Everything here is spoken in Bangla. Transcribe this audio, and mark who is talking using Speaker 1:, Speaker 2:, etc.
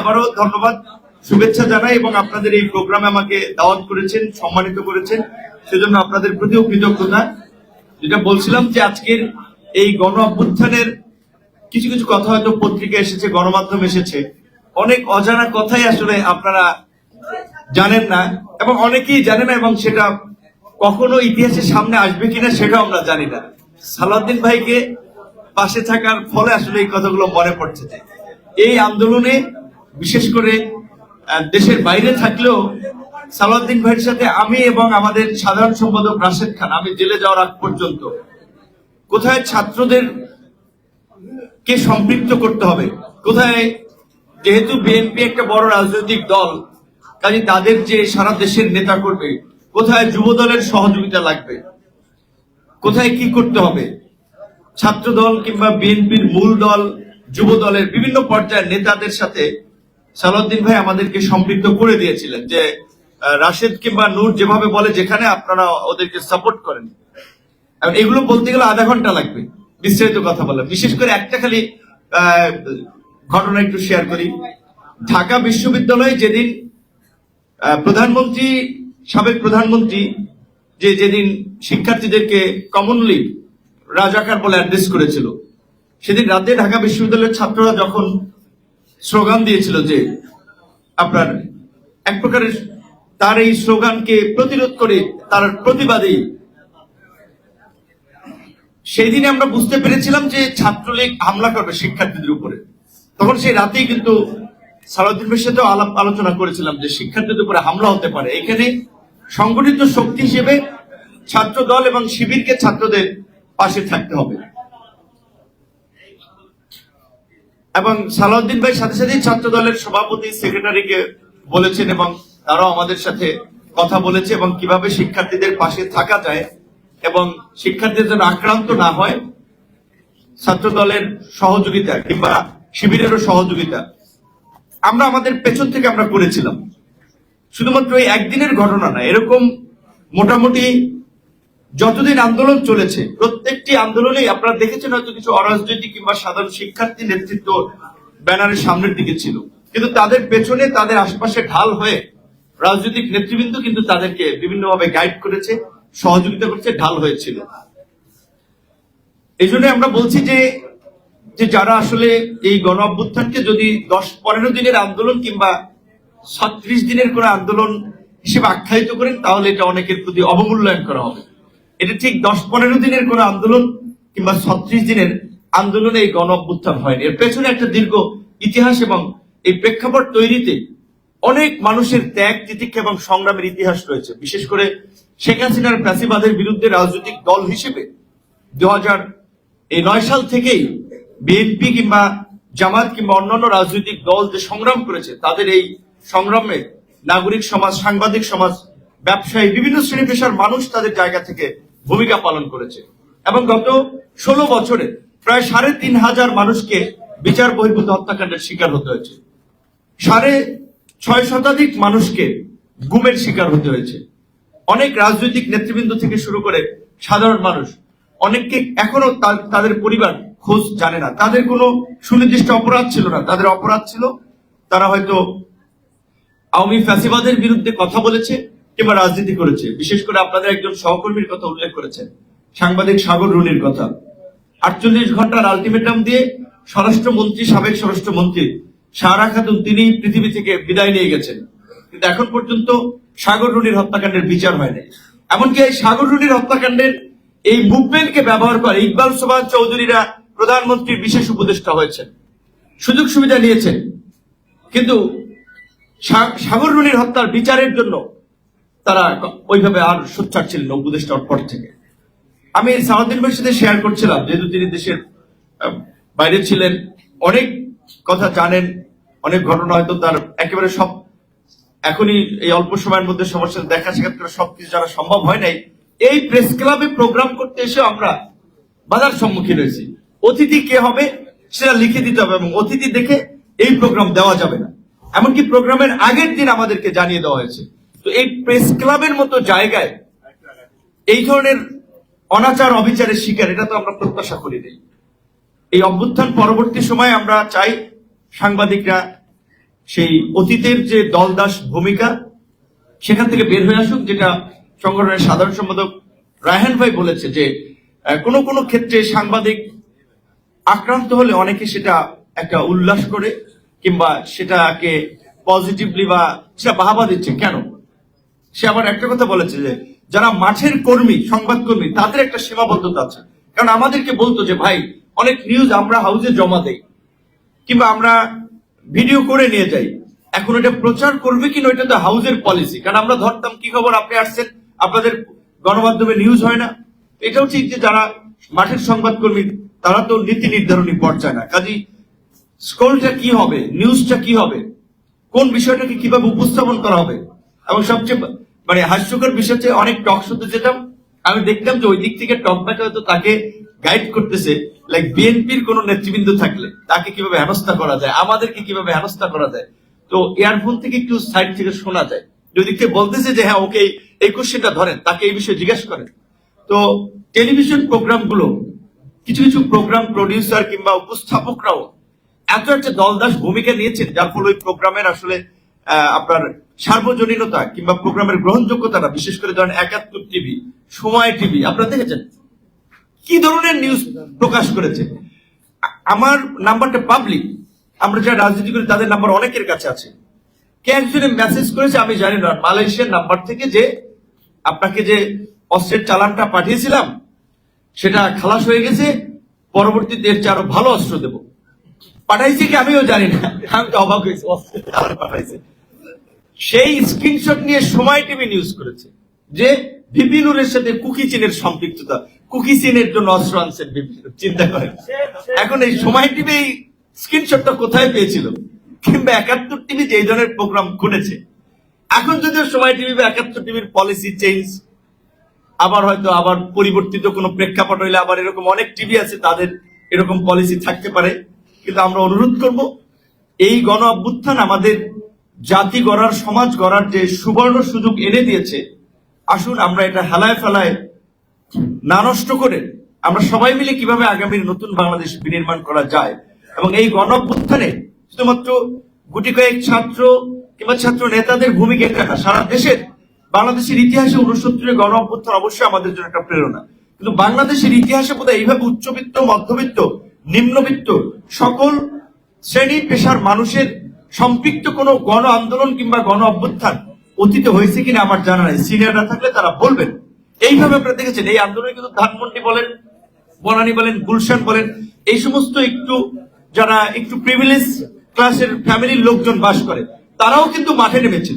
Speaker 1: আবারও ধন্যবাদ, শুভেচ্ছা জানাই এবং আপনাদের এই প্রোগ্রামে আমাকে দাওয়াত করেছেন, সম্মানিত করেছেন। সেজন্য আপনাদের প্রতিও কৃতজ্ঞতা। যেটা বলছিলাম যে আজকের এই গণ অভ্যুত্থানের কিছু কিছু কথা হয়তো পত্রিকা এসেছে, গণমাধ্যম এসেছে। অনেক অজানা কথাই আসলে আপনারা জানেন না এবং অনেকেই জানে না এবং সেটা কখনো ইতিহাসের সামনে আসবে কিনা সেটাও আমরা জানি না। সালাউদ্দিন ভাইকে পাশে থাকার ফলে আসলে এই কথাগুলো মনে পড়ছে। এই আন্দোলনে বিশেষ করে দেশের বাইরে থাকলেও সালাউদ্দিন ভাইয়ের সাথে আমি এবং আমাদের সাধারণ সম্পাদক রাশেদ খান, আমি জেলে যাওয়ার আগ পর্যন্ত কোথায় ছাত্রদের কে সম্পৃক্ত করতে হবে? কোথায়? যেহেতু বিএনপি একটা বড় রাজনৈতিক দল, কাজে তাদের যে সারা দেশের নেতা করবে, কোথায় যুব দলের সহযোগিতা লাগবে? কোথায় কি করতে হবে? ছাত্র দল কিংবা বিএনপির মূল দল যুব দলের বিভিন্ন পর্যায়ের নেতাদের সাথে সালাউদ্দিন ভাই আমাদেরকে সম্পৃক্ত করে দিয়েছিলেন যে রাশেদ কিংবা নূর যেভাবে বলে যেখানে আপনারা ওদেরকে সাপোর্ট করেন। এখন এগুলো বলতে গেলে আধা ঘণ্টা লাগবে, বিস্তারিত কথা বলা বিশেষ করে একটা খালি ঘটনা একটু শেয়ার করি। ঢাকা বিশ্ববিদ্যালয়ে যেদিন প্রধানমন্ত্রী, সাবেক প্রধানমন্ত্রী, যে যেদিন শিক্ষার্থীদেরকে কমনলি রাজাকার বলে অ্যাড্রেস করেছিল, সেদিন রাতে ঢাকা বিশ্ববিদ্যালয়ের ছাত্ররা যখন স্লোগান দিয়েছিল যে আপনার এক প্রকারের তার এই স্লোগানকে প্রতিরোধ করে তার প্রতিবাদেই সেই দিনে আমরা বুঝতে পেরেছিলাম যে ছাত্রলীগ হামলা করবে শিক্ষার্থীদের উপরে। তখন সেই রাতেই কিন্তু সালাউদ্দিন ভাইয়ের সাথেও আলাপ আলোচনা করেছিলাম যে শিক্ষার্থীদের উপরে হামলা হতে পারে। এখানে সংগঠিত শক্তি হিসেবে ছাত্র দল এবং শিবিরকে ছাত্রদের পাশে থাকতে হবে। এবং সালাউদ্দিন ভাই সাথে সাথেই ছাত্র দলের সভাপতি, সেক্রেটারিকে বলেছেন এবং তারাও আমাদের সাথে কথা বলেছে এবং কীভাবে শিক্ষার্থীদের পাশে থাকা যায় এবং শিক্ষার্থীদের যেন আক্রান্ত না হয় ছাত্র দলের সহযোগিতা কিংবা শিবিরেরও সহযোগিতা। আমরা আমাদের পেছন থেকে আমরা করেছিলাম। শুধুমাত্র এই একদিনের ঘটনা না, এরকম মোটামুটি যতদিন আন্দোলন চলেছে, প্রত্যেকটি আন্দোলনেই আপনারা দেখেছেন হয়তো কিছু অরাজনৈতিক কিংবা সাধারণ শিক্ষার্থী নেতৃত্ব ব্যানারের সামনের দিকে ছিল। কিন্তু তাদের পেছনে তাদের আশপাশে ঢাল হয়ে রাজনৈতিক নেতৃবৃন্দ কিন্তু তাদেরকে বিভিন্নভাবে গাইড করেছে, সহযোগিতা করছে, ঢাল হয়েছিল। এই জন্য আমরা বলছি যে যে যারা আসলে এই গণ অভ্যুত্থানকে যদি দশ পনেরো দিনের আন্দোলন কিংবা ছত্রিশ দিনের কোনো আন্দোলন হিসেবে আখ্যায়িত করেন, তাহলে এটা অনেকের প্রতি অবমূল্যায়ন করা হবে। এটা ঠিক দশ পনেরো দিনের কোনো আন্দোলন কিংবা ছত্রিশ দিনের আন্দোলনে এই গণ অভ্যুত্থান হয়নি। এর পেছনে একটা দীর্ঘ ইতিহাস এবং এই প্রেক্ষাপট তৈরিতে অনেক মানুষের ত্যাগ, তিতিক্ষা এবং সংগ্রামের ইতিহাস রয়েছে। বিশেষ করে শেখ হাসিনার প্যাসিবাদের বিরুদ্ধে রাজনৈতিক দল হিসেবে দু হাজার এই নয় সাল থেকেই বিএনপি কিংবা জামাত কিংবা অন্যান্য রাজনৈতিক দল যে সংগ্রাম করেছে, তাদের এই সংগ্রামে নাগরিক সমাজ, সাংবাদিক সমাজ, ব্যবসায়ী, বিভিন্ন শ্রেণি পেশার মানুষ তাদের জায়গা থেকে ভূমিকা পালন করেছে। এবং গত ষোলো বছরে প্রায় সাড়ে তিন হাজার মানুষকে বিচার বহির্ভূত হত্যাকাণ্ডের শিকার হতে হয়েছে। সাড়ে ছয় শতাধিক মানুষকে গুমের শিকার হতে হয়েছে। অনেক রাজনৈতিক নেতৃবৃন্দ থেকে শুরু করে সাধারণ মানুষ, অনেককে এখনও তাদের পরিবার খোঁজ জানে না। তাদের কোনো সুনির্দিষ্ট অপরাধ ছিল না। তাদের অপরাধ ছিল, তারা হয়তো আওয়ামী ফ্যাসিবাদের বিরুদ্ধে কথা বলেছে কিংবা রাজনীতি করেছে। বিশেষ করে আপনাদের একজন সহকর্মীর কথা উল্লেখ করেছেন, সাংবাদিক সাগর রুনির কথা। আটচল্লিশ ঘণ্টার আলটিমেটাম দিয়ে স্বরাষ্ট্রমন্ত্রী, সাবেক স্বরাষ্ট্রমন্ত্রী সারা খাতুন, তিনি পৃথিবী থেকে বিদায় নিয়ে গেছেন। কিন্তু এখন পর্যন্ত সাগর রুনির হত্যাকাণ্ডের বিচার হয়নি এমনকি এই সাগর রুনির হত্যাকাণ্ডের এই মুভমেন্টকে ব্যবহার করে ইকবাল সোবান চৌধুরীরা প্রধানমন্ত্রীর বিশেষ উপদেষ্টা হয়েছেন। সুযোগ সুবিধা নিয়েছেন। কিন্তু সাগর রুনির হত্যার বিচারের জন্য তারা ওইভাবে আর সোচ্চার ছিলেন না উপদেষ্টার পর থেকে। আমি সালাউদ্দিন ভাইয়ের শেয়ার করছিলাম, যেহেতু তিনি দেশের বাইরে ছিলেন, অনেক কথা জানেন, অনেক ঘটনা হয়তো তার একেবারে সব এখনই এই অল্প সময়ের মধ্যে সমস্যা দেখা সাক্ষাৎ করে সবকিছু জানা সম্ভব হয় নাই। এই প্রেস ক্লাবে প্রোগ্রাম করতে এসে আমরা বাধার সম্মুখীন হয়েছি। অতিথি কে হবে সেটা লিখে দিতে হবে এবং অতিথি দেখে এই প্রোগ্রাম দেওয়া যাবে না। এমনকি প্রোগ্রামের আগের দিন আমাদেরকে জানিয়ে দেওয়া হয়েছে। তো এই প্রেস ক্লাবের মতো জায়গায় এই ধরনের অনাচার, অবিচারের শিকার, এটা তো আমরা প্রত্যাশা করি নাই। এই অভ্যুত্থান পরবর্তী সময়ে আমরা চাই সাংবাদিকরা সেই অতীতের যে দলদাস ভূমিকা, সেখান থেকে বের হয়ে আসুক, যেটা সংগঠনের সাধারণ সম্পাদক রায়হান ভাই বলেছে যে কোনো কোনো ক্ষেত্রে সাংবাদিক আক্রান্ত হলে অনেকে সেটা একটা উল্লাস করে, কিংবা সেটাকে পজিটিভলি বা সেটা বাহাবা দিচ্ছে। কেন? সে আবার একটা কথা বলেছে যে, যারা মাঠের কর্মী, সংবাদকর্মী, তাদের একটা সীমাবদ্ধতা আছে। কারণ আমাদেরকে বলতো যে, ভাই, অনেক নিউজ আমরা হাউজে জমা দেই কিংবা আমরা ভিডিও করে নিয়ে যাই। এখন এটা প্রচার করবে কিনা এটা তো হাউজের পলিসি কারণ আমরা ধরতাম, কি খবর? আপনি আসছেন, আপনাদের গণমাধ্যমে নিউজ হয় না। এটাও ঠিক যে, যারা মাঠের সংবাদকর্মী, তারা তো নীতি নির্ধারণী পর্যায়ে না। কাজী স্কোলটা কি হবে নিউজটা কি হবে, কোন বিষয়টাকে কীভাবে উপস্থাপন করা হবে, এবং সবচেয়ে মানে হাস্যকর বিষয় হচ্ছে অনেক টক শুনতে যেতাম, আমি দেখতাম যে ওই দিক থেকে টক ব্যাকে হয়তো তাকে গাইড করতেছে লাইক বিএনপির কোন নেতৃবৃন্দ থাকলে তাকে কীভাবে হেনস্থা করা যায়, আমাদেরকে কীভাবে হেনস্থা করা যায়। তো ইয়ারফোন থেকে একটু সাইড থেকে শোনা যায়। যদি কেউ বলতেছে যে হ্যাঁ ওকে এই- কোশ্চেনটা ধরেন, তাকে এই বিষয়ে জিজ্ঞেস করেন। তো টেলিভিশন প্রোগ্রামগুলো কিছু কিছু প্রোগ্রাম প্রডিউসার কিংবা উপস্থাপকরাও এত একটা দলদাস ভূমিকা নিয়েছেন, যার ফলে ওই প্রোগ্রামের আসলে আপনার সার্বজনীনতা কিংবা প্রোগ্রামের গ্রহণযোগ্যতাটা, বিশেষ করে ধরেন একাত্তর টিভি, সময় টিভি, আপনারা দেখেছেন? কি ধরনের নিউজ প্রকাশ করেছে? আমার নাম্বারটা পাবলিক আমরা যারা রাজনীতি করি তাদের নাম্বার অনেকের কাছে আছে। কে একজনে মেসেজ করেছে আমি জানি না, মালয়েশিয়ার নাম্বার থেকে যে আপনাকে যে অস্ত্রের চালানটা পাঠিয়েছিলাম, সেটা খালাস হয়ে গেছে, পরবর্তীতে এর চেয়ে আরও ভালো অস্ত্র দেবো। পাঠাইছে কি আমিও জানি না, আমি তো অবাক হয়েছি, অস্ত্রের চালান পাঠাইছে। সেই স্ক্রিনশট নিয়ে সময় টিভি নিউজ করেছে, যে বিপিনুরের সাথে কুকি চীনের সম্পৃক্ততা, কুকি চীনের জন্য অস্ত্র আনছেন চিন্তা করেন। এখন এই সময় টিভি এই স্ক্রিনশটটা কোথায় পেয়েছিল? কিংবা একাত্তর টিভি যে ধরনের প্রোগ্রাম করেছে এখন যদিও সময় টিভি বা একাত্তর টিভির পলিসি চেঞ্জ আবার হয়তো আবার পরিবর্তিত কোনো প্রেক্ষাপট হইলে আবার এরকম অনেক টিভি আছে, তাদের এরকম পলিসি থাকতে পারে। কিন্তু আমরা অনুরোধ করব, এই গণ অভ্যুত্থান আমাদের জাতি গড়ার, সমাজ গড়ার যে সুবর্ণ সুযোগ এনে দিয়েছে, আসুন আমরা এটা হেলায় ফেলায় না নষ্ট করে আমরা সবাই মিলে কীভাবে আগামীর নতুন বাংলাদেশ বিনির্মাণ করা যায় এবং এই গণ শুধুমাত্র গুটি কয়েক ছাত্র কিংবা ছাত্র নেতাদের ভূমিকা না, সারা দেশের, বাংলাদেশের ইতিহাসে উনসত্তরের গণ অভ্যুত্থান অবশ্যই আমাদের জন্য একটা প্রেরণা। কিন্তু বাংলাদেশের ইতিহাসে বোধহয় এইভাবে উচ্চবিত্ত, মধ্যবিত্ত, নিম্নবিত্ত সকল শ্রেণি, পেশার মানুষের সম্পৃক্ত কোনো গণ আন্দোলন কিংবা গণ অভ্যুত্থান অতীতে হয়েছে কিনা আমার জানা নাই। সিনিয়ররা থাকলে তারা বলবেন। এইভাবে আপনারা দেখেছেন, এই আন্দোলনে কিন্তু ধানমন্ডি বলেন, বনানি বলেন, গুলশান বলেন, এই সমস্ত একটু যারা একটু প্রিভিলেজ ক্লাসের ফ্যামিলির লোকজন বাস করে, তারাও কিন্তু মাঠে নেমেছে।